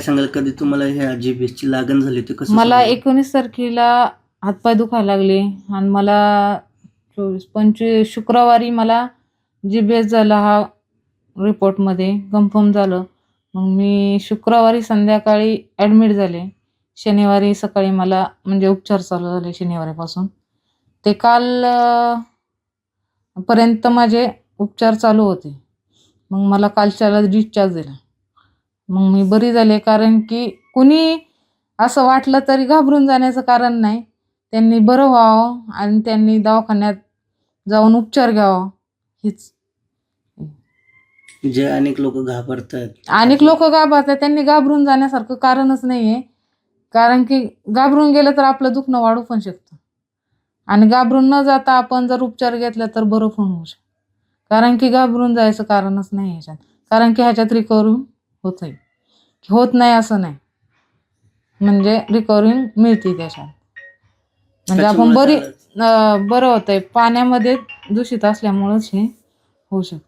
काय सांगाल? कधी तुम्हाला ह्या GBS ची लागण झाली होती कसं मला समजलं? एकोणीस तारखेला हातपाय दुखायला लागले आणि मला चोवीस पंचवीस शुक्रवारी मला जी बी एस झाला हा रिपोर्टमध्ये कन्फर्म झालं. मग मी शुक्रवारी संध्याकाळी ॲडमिट झाले. शनिवारी सकाळी मला म्हणजे उपचार चालू झाले शनिवारीपासून. ते काल अं, पर्यंत माझे उपचार चालू होते. मग मला कालच्याला डिस्चार्ज दिला. मग मी बरी झाले कारण की कुणी असं वाटलं तरी घाबरून जाण्याचं कारण नाही. त्यांनी बरं व्हावं आणि त्यांनी दवाखान्यात जाऊन उपचार घ्यावा. हीच. जे अनेक लोक घाबरतात. अनेक लोक घाबरतात. त्यांनी घाबरून जाण्यासारखं कारणच नाही आहे कारण की घाबरून गेलं तर आपलं दुखणं वाढू पण शकतं. आणि घाबरून न जाता आपण जर उपचार घेतला तर बरं पण होऊ शकतं. कारण की घाबरून जायचं कारणच नाही ह्याच्यात कारण की ह्याच्यात रिकव्हरी होत आहे होत नाही असं नाही. म्हणजे रिकव्हरी मिळते त्याच्यात. म्हणजे आपण बरी बरं होतंय. पाण्यामध्ये दूषित असल्यामुळंच हे होऊ शकतं.